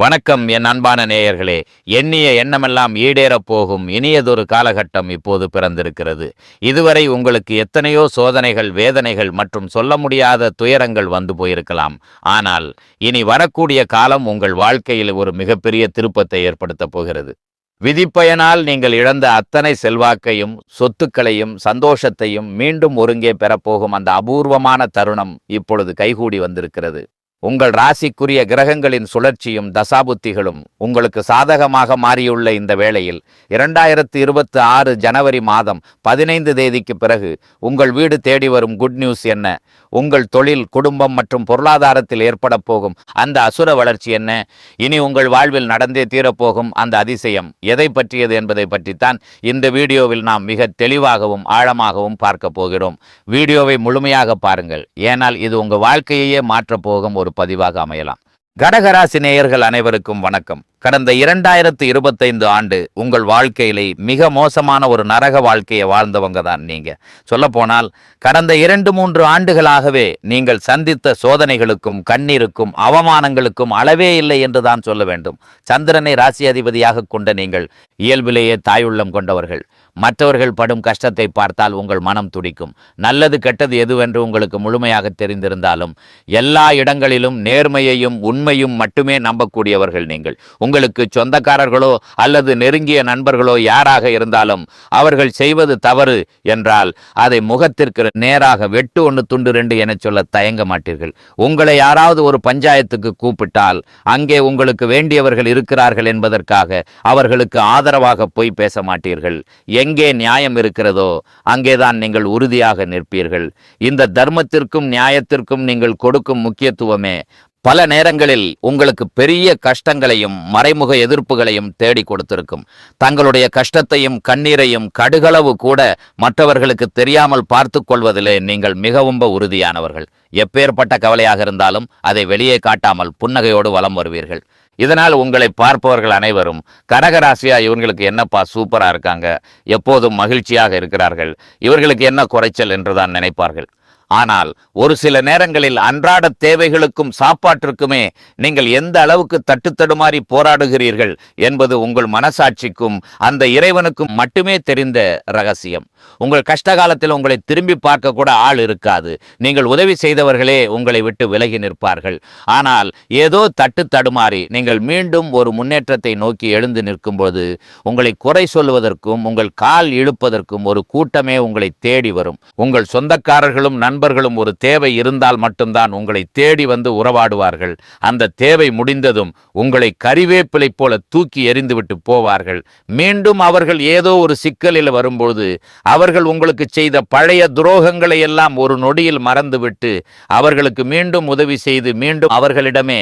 வணக்கம் என் அன்பான நேயர்களே. எண்ணிய எண்ணமெல்லாம் ஈடேறப் போகும் இனியதொரு காலகட்டம் இப்போது பிறந்திருக்கிறது. இதுவரை உங்களுக்கு எத்தனையோ சோதனைகள் வேதனைகள் மற்றும் சொல்ல முடியாத துயரங்கள் வந்து போயிருக்கலாம். ஆனால் இனி வரக்கூடிய காலம் உங்கள் வாழ்க்கையில் ஒரு மிகப்பெரிய திருப்பத்தை ஏற்படுத்தப் போகிறது. விதிப்பயனால் நீங்கள் இழந்த அத்தனை செல்வாக்கையும் சொத்துக்களையும் சந்தோஷத்தையும் மீண்டும் ஒருங்கே பெறப்போகும் அந்த அபூர்வமான தருணம் இப்பொழுது கைகூடி வந்திருக்கிறது. உங்கள் ராசிக்குரிய கிரகங்களின் சுழற்சியும் தசாபுத்திகளும் உங்களுக்கு சாதகமாக மாறியுள்ள இந்த வேளையில் இரண்டாயிரத்து இருபத்தி ஆறு ஜனவரி மாதம் பதினைந்து தேதிக்கு பிறகு உங்கள் வீடு தேடி வரும் குட் நியூஸ் என்ன? உங்கள் தொழில் குடும்பம் மற்றும் பொருளாதாரத்தில் ஏற்பட போகும். அந்த அசுர வளர்ச்சி என்ன? இனி உங்கள் வாழ்வில் நடந்தே தீரப்போகும் அந்த அதிசயம். எதை பற்றியது என்பதை பற்றித்தான் இந்த வீடியோவில் நாம் மிக தெளிவாகவும் ஆழமாகவும் பார்க்க போகிறோம். வீடியோவை முழுமையாக பாருங்கள். ஏனால் இது உங்கள் வாழ்க்கையையே மாற்றப் போகும் ஒரு பதிவாக அமையலாம். கடகராசி நேயர்கள் அனைவருக்கும் வணக்கம். கடந்த இரண்டாயிரத்து இருபத்தைந்து ஆண்டு உங்கள் வாழ்க்கையிலே மிக மோசமான ஒரு நரக வாழ்க்கையை வாழ்ந்தவங்க தான் நீங்க. சொல்லப்போனால் கடந்த இரண்டு மூன்று ஆண்டுகளாகவே நீங்கள் சந்தித்த சோதனைகளுக்கும் கண்ணீருக்கும் அவமானங்களுக்கும் அளவே இல்லை என்று தான் சொல்ல வேண்டும். சந்திரனை ராசி அதிபதியாக கொண்ட நீங்கள் இயல்பிலேயே தாயுள்ளம் கொண்டவர்கள். மற்றவர்கள் படும் கஷ்டத்தை பார்த்தால் உங்கள் மனம் துடிக்கும். நல்லது கெட்டது எதுவென்று உங்களுக்கு முழுமையாக தெரிந்திருந்தாலும் எல்லா இடங்களிலும் நேர்மையையும் உண்மையும் மட்டுமே நம்பக்கூடியவர்கள் நீங்கள். உங்களுக்கு சொந்தக்காரர்களோ அல்லது நெருங்கிய நண்பர்களோ யாராக இருந்தாலும் அவர்கள் செய்வது தவறு என்றால் அதை முகத்திற்கு நேராக வெட்டு ஒன்று துண்டு ரெண்டு என சொல்ல தயங்க மாட்டீர்கள். உங்களை யாராவது ஒரு பஞ்சாயத்துக்கு கூப்பிட்டால் அங்கே உங்களுக்கு வேண்டியவர்கள் இருக்கிறார்கள் என்பதற்காக அவர்களுக்கு ஆதரவாக போய் பேச மாட்டீர்கள். எங்கே நியாயம் இருக்கிறதோ அங்கேதான் நீங்கள் உறுதியாக நிற்பீர்கள். இந்த தர்மத்திற்கும் நியாயத்திற்கும் நீங்கள் கொடுக்கும் முக்கியத்துவமே பல நேரங்களில் உங்களுக்கு பெரிய கஷ்டங்களையும் மறைமுக எதிர்ப்புகளையும் தேடி கொடுத்திருக்கும். தங்களுடைய கஷ்டத்தையும் கண்ணீரையும் கடுகளவு கூட மற்றவர்களுக்கு தெரியாமல் பார்த்து கொள்வதிலே நீங்கள் மிகவும் உறுதியானவர்கள். எப்பேற்பட்ட கவலையாக இருந்தாலும் அதை வெளியே காட்டாமல் புன்னகையோடு வலம் வருவீர்கள். இதனால் உங்களை பார்ப்பவர்கள் அனைவரும் கனகராசியா இவங்களுக்கு என்னப்பா சூப்பரா இருக்காங்க எப்போதும் மகிழ்ச்சியாக இருக்கிறார்கள் இவர்களுக்கு என்ன குறைச்சல் என்றுதான் நினைப்பார்கள். ஆனால் ஒரு சில நேரங்களில் அன்றாட தேவைகளுக்கும் சாப்பாட்டிற்குமே நீங்கள் எந்த அளவுக்கு தட்டுத்தடுமாறி போராடுகிறீர்கள் என்பது உங்கள் மனசாட்சிக்கும் அந்த இறைவனுக்கும் மட்டுமே தெரிந்த ரகசியம். உங்கள் கஷ்ட காலத்தில் உங்களை திரும்பி பார்க்க கூட ஆள் இருக்காது. நீங்கள் உதவி செய்தவர்களே உங்களை விட்டு விலகி நிற்பார்கள். ஆனால் ஏதோ தட்டு தடுமாறி நீங்கள் மீண்டும் ஒரு முன்னேற்றத்தை நோக்கி எழுந்து நிற்கும்போது உங்களை குறை சொல்வதற்கும் உங்கள் கால் இழுப்பதற்கும் ஒரு கூட்டமே உங்களை தேடி வரும். உங்கள் சொந்தக்காரர்களும் நண்பர்களும் ஒரு தேவை இருந்தால் மட்டும்தான் உங்களை தேடி வந்து உறவாடுவார்கள். அந்த தேவை முடிந்ததும் உங்களை கறிவேப்பிலை போல தூக்கி எறிந்துவிட்டு போவார்கள். மீண்டும் அவர்கள் ஏதோ ஒரு சிக்கலில் வரும்பொழுது அவர்கள் உங்களுக்கு செய்த பழைய துரோகங்களை எல்லாம் ஒரு நொடியில் மறந்துவிட்டு அவர்களுக்கு மீண்டும் உதவி செய்து மீண்டும் அவர்களிடமே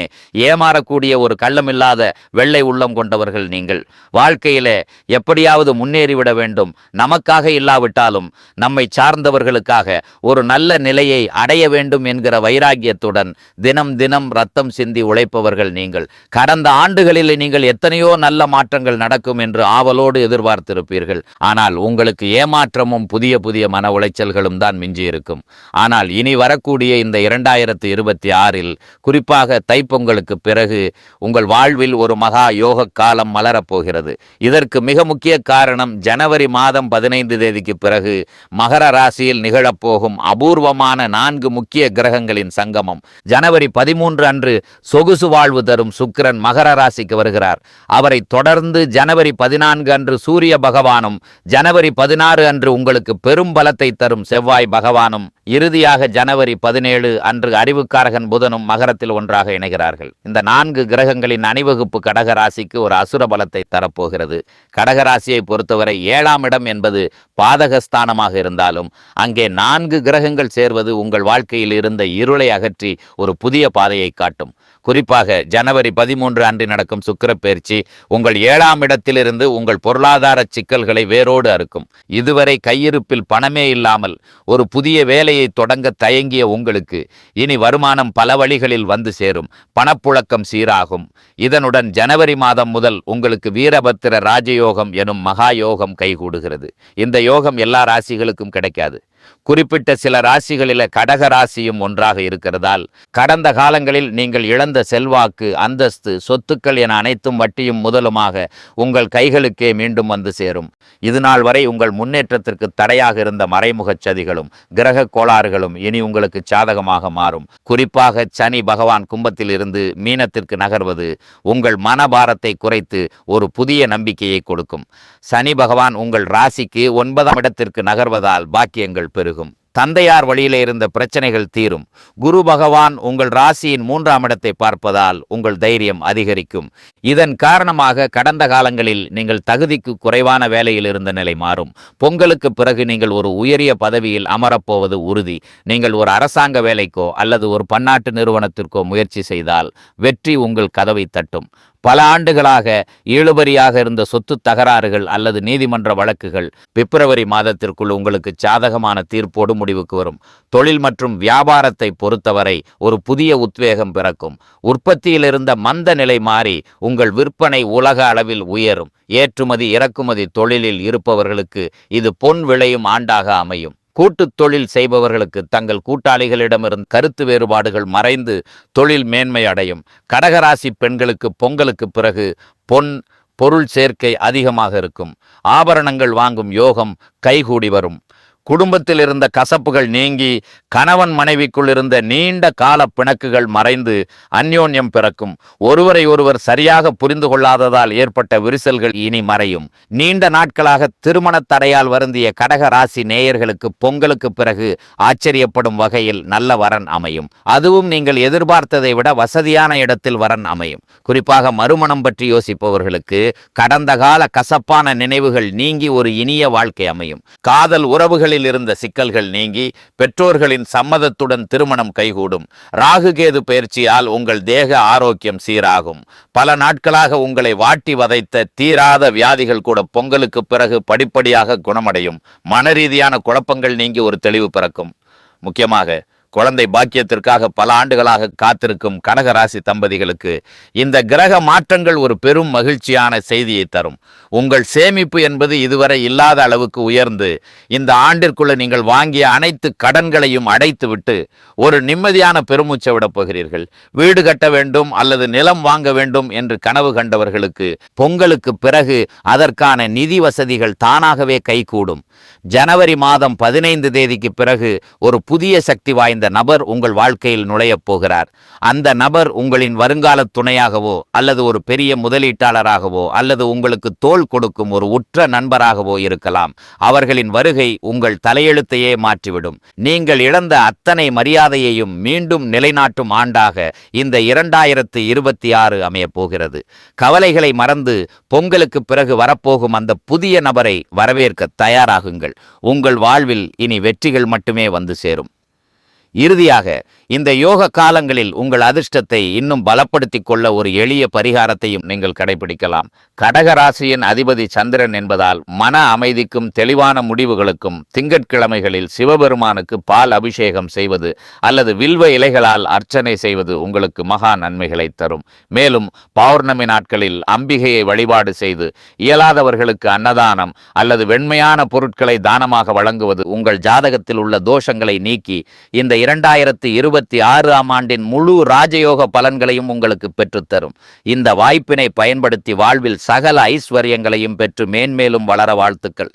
ஏமாறக்கூடிய ஒரு கள்ளமில்லாத வெள்ளை உள்ளம் கொண்டவர்கள் நீங்கள். வாழ்க்கையில எப்படியாவது முன்னேறிவிட வேண்டும். நமக்காக இல்லாவிட்டாலும் நம்மை சார்ந்தவர்களுக்காக ஒரு நல்ல நிலையை அடைய வேண்டும் என்கிற வைராகியத்துடன் தினம் தினம் ரத்தம் சிந்தி உழைப்பவர்கள் நீங்கள். கடந்த ஆண்டுகளில் நீங்கள் எத்தனையோ நல்ல மாற்றங்கள் நடக்கும் என்று ஆவலோடு எதிர்பார்த்திருப்பீர்கள். ஆனால் உங்களுக்கு ஏமாற்றமும் புதிய புதிய மன உளைச்சல்களும் தான் மிஞ்சியிருக்கும். ஆனால் இனி வரக்கூடிய இந்த இரண்டாயிரத்து இருபத்தி ஆறில் குறிப்பாக தைப்பொங்கலுக்கு பிறகு உங்கள் வாழ்வில் ஒரு மகா யோக காலம் மலரப்போகிறது. இதற்கு மிக முக்கிய காரணம் ஜனவரி மாதம் பதினைந்து தேதிக்கு பிறகு மகர ராசியில் நிகழப்போகும் அபூர்வ அபூர்வமான நான்கு முக்கிய கிரகங்களின் சங்கமம். ஜனவரி பதிமூன்று அன்று சொகுசு வாழ்வு தரும் சுக்கிரன் மகர ராசிக்கு வருகிறார். அவரை தொடர்ந்து ஜனவரி பதினான்கு அன்று சூரிய பகவானும் ஜனவரி பதினாறு அன்று உங்களுக்கு பெரும் பலத்தை தரும் செவ்வாய் பகவானும் இறுதியாக ஜனவரி பதினேழு அன்று அறிவுக்காரகன் புதனும் மகரத்தில் ஒன்றாக இணைகிறார்கள். இந்த நான்கு கிரகங்களின் அணிவகுப்பு கடகராசிக்கு ஒரு அசுர பலத்தை தரப்போகிறது. கடகராசியை பொறுத்தவரை ஏழாம் இடம் என்பது பாதகஸ்தானமாக இருந்தாலும் அங்கே நான்கு கிரகங்கள் சேர்வது உங்கள் வாழ்க்கையில் இருந்த இருளை அகற்றி ஒரு புதிய பாதையை காட்டும். குறிப்பாக ஜனவரி பதிமூன்று அன்று நடக்கும் சுக்கிரப்பெயர்ச்சி உங்கள் ஏழாம் இடத்திலிருந்து உங்கள் பொருளாதார சிக்கல்களை வேரோடு அறுக்கும். இதுவரை கையிருப்பில் பணமே இல்லாமல் ஒரு புதிய வேலையை தொடங்க தயங்கிய உங்களுக்கு இனி வருமானம் பல வழிகளில் வந்து சேரும். பணப்புழக்கம் சீராகும். இதனுடன் ஜனவரி மாதம் முதல் உங்களுக்கு வீரபத்திர ராஜயோகம் எனும் மகா யோகம் கைகூடுகிறது. இந்த யோகம் எல்லா ராசிகளுக்கும் கிடைக்காது. குறிப்பிட்ட சில ராசிகளில கடக ராசியும் ஒன்றாக இருக்கிறதால் கடந்த காலங்களில் நீங்கள் இழந்த செல்வாக்கு அந்தஸ்து சொத்துக்கள் என அனைத்தும் வட்டியும் முதலுமாக உங்கள் கைகளுக்கே மீண்டும் வந்து சேரும். இது நாள் வரை உங்கள் முன்னேற்றத்திற்கு தடையாக இருந்த மறைமுகச் சதிகளும் கிரக கோளாறுகளும் இனி உங்களுக்கு சாதகமாக மாறும். குறிப்பாக சனி பகவான் கும்பத்தில் இருந்து மீனத்திற்கு நகர்வது உங்கள் மனபாரத்தை குறைத்து ஒரு புதிய நம்பிக்கையை கொடுக்கும். சனி பகவான் உங்கள் ராசிக்கு ஒன்பதாம் இடத்திற்கு நகர்வதால் பாக்கியங்கள் பெருகும். தந்தையார் வழியிலே இருந்த பிரச்சனைகள் தீரும். குரு பகவான் உங்கள் ராசியின் மூன்றாம் இடத்தை பார்ப்பதால் உங்கள் தைரியம் அதிகரிக்கும். இதன் காரணமாக கடந்த காலங்களில் நீங்கள் தகுதிக்கு குறைவான வேலையில் இருந்த நிலை மாறும். பொங்கலுக்கு பிறகு நீங்கள் ஒரு உயரிய பதவியில் அமரப்போவது உறுதி. நீங்கள் ஒரு அரசாங்க வேலைக்கோ அல்லது ஒரு பன்னாட்டு நிறுவனத்திற்கோ முயற்சி செய்தால் வெற்றி உங்கள் கதவை தட்டும். பல ஆண்டுகளாக இழுபறியாக இருந்த சொத்து தகராறுகள் அல்லது நீதிமன்ற வழக்குகள் பிப்ரவரி மாதத்திற்குள் உங்களுக்கு சாதகமான தீர்ப்போடு முடிவுக்கு வரும். தொழில் மற்றும் வியாபாரத்தை பொறுத்தவரை ஒரு புதிய உத்வேகம் பிறக்கும். உற்பத்தியில் இருந்த மந்த நிலை மாறி உங்கள் விற்பனை உலக அளவில் உயரும். ஏற்றுமதி இறக்குமதி தொழிலில் இருப்பவர்களுக்கு இது பொன் விளையும் ஆண்டாக அமையும். கூட்டுத் தொழில் செய்பவர்களுக்கு தங்கள் கூட்டாளிகளிடமிருந்து கருத்து வேறுபாடுகள் மறைந்து தொழில் மேன்மை அடையும். கடகராசி பெண்களுக்கு பொங்கலுக்கு பிறகு பொன் பொருள் சேர்க்கை அதிகமாக இருக்கும். ஆபரணங்கள் வாங்கும் யோகம் கைகூடி வரும். குடும்பத்தில் இருந்த கசப்புகள் நீங்கி கணவன் மனைவிக்குள் இருந்த நீண்ட கால பிணக்குகள் மறைந்து அந்யோன்யம் பிறக்கும். ஒருவரை ஒருவர் சரியாக புரிந்து கொள்ளாததால் ஏற்பட்ட விரிசல்கள் இனி மறையும். நீண்ட நாட்களாக திருமண தடையால் வருந்திய கடக ராசி நேயர்களுக்கு பொங்கலுக்கு பிறகு ஆச்சரியப்படும் வகையில் நல்ல வரன் அமையும். அதுவும் நீங்கள் எதிர்பார்த்ததை விட வசதியான இடத்தில் வரன் அமையும். குறிப்பாக மறுமணம் பற்றி யோசிப்பவர்களுக்கு கடந்த கால கசப்பான நினைவுகள் நீங்கி ஒரு இனிய வாழ்க்கை அமையும். காதல் உறவுகள் உறவுகளில் இருந்த சிக்கல்கள் நீங்கி பெற்றோர்களின் சம்மதத்துடன் திருமணம் கைகூடும். ராகுகேது பயிற்சியால் உங்கள் தேக ஆரோக்கியம் சீராகும். பல நாட்களாக உங்களை வாட்டி வதைத்த தீராத வியாதிகள் கூட பொங்கலுக்கு பிறகு படிப்படியாக குணமடையும். மனரீதியான குழப்பங்கள் நீங்கி ஒரு தெளிவு பிறக்கும். முக்கியமாக குழந்தை பாக்கியத்திற்காக பல ஆண்டுகளாக காத்திருக்கும் கடகராசி தம்பதிகளுக்கு இந்த கிரக மாற்றங்கள் ஒரு பெரும் மகிழ்ச்சியான செய்தியை தரும். உங்கள் சேமிப்பு என்பது இதுவரை இல்லாத அளவுக்கு உயர்ந்து இந்த ஆண்டிற்குள்ள நீங்கள் வாங்கிய அனைத்து கடன்களையும் அடைத்துவிட்டு ஒரு நிம்மதியான பெருமூச்சை விடப் போகிறீர்கள். வீடு கட்ட வேண்டும் அல்லது நிலம் வாங்க வேண்டும் என்று கனவு கண்டவர்களுக்கு பொங்கலுக்கு பிறகு அதற்கான நிதி வசதிகள் தானாகவே கைகூடும். ஜனவரி மாதம் பதினைந்து தேதிக்கு பிறகு ஒரு புதிய சக்தி வாய்ந்த நபர் உங்கள் வாழ்க்கையில் நுழையப் போகிறார். அந்த நபர் உங்களின் வருங்கால துணையாகவோ அல்லது ஒரு பெரிய முதலீட்டாளராகவோ அல்லது உங்களுக்கு தோல் தோள் கொடுக்கும் ஒரு உற்ற நண்பராகவோ இருக்கலாம். அவர்களின் வருகை உங்கள் தலையெழுத்தையே மாற்றிவிடும். நீங்கள் இழந்த அத்தனை மரியாதையையும் மீண்டும் நிலைநாட்டும் ஆண்டாக இந்த இரண்டாயிரத்து இருபத்தி ஆறு அமையப் போகிறது. கவலைகளை மறந்து பொங்கலுக்கு பிறகு வரப்போகும் அந்த புதிய நபரை வரவேற்க தயாராகுங்கள். உங்கள் வாழ்வில் இனி வெற்றிகள் மட்டுமே வந்து சேரும். இறுதியாக இந்த யோக காலங்களில் உங்கள் அதிர்ஷ்டத்தை இன்னும் பலப்படுத்திக் கொள்ள ஒரு எளிய பரிகாரத்தையும் நீங்கள் கடைபிடிக்கலாம். கடக ராசியின் அதிபதி சந்திரன் என்பதால் மன அமைதிக்கும் தெளிவான முடிவுகளுக்கும் திங்கட்கிழமைகளில் சிவபெருமானுக்கு பால் அபிஷேகம் செய்வது அல்லது வில்வ இலைகளால் அர்ச்சனை செய்வது உங்களுக்கு மகா நன்மைகளை தரும். மேலும் பௌர்ணமி நாட்களில் அம்பிகையை வழிபாடு செய்து இயலாதவர்களுக்கு அன்னதானம் அல்லது வெண்மையான பொருட்களை தானமாக வழங்குவது உங்கள் ஜாதகத்தில் உள்ள தோஷங்களை நீக்கி இந்த இரண்டாயிரத்தி இருபத்தி ஆறாம் ஆண்டின் முழு ராஜயோக பலன்களையும் உங்களுக்கு பெற்றுத்தரும். இந்த வாய்ப்பினை பயன்படுத்தி வாழ்வில் சகல ஐஸ்வர்யங்களையும் பெற்று மேன்மேலும் வளர வாழ்த்துக்கள்.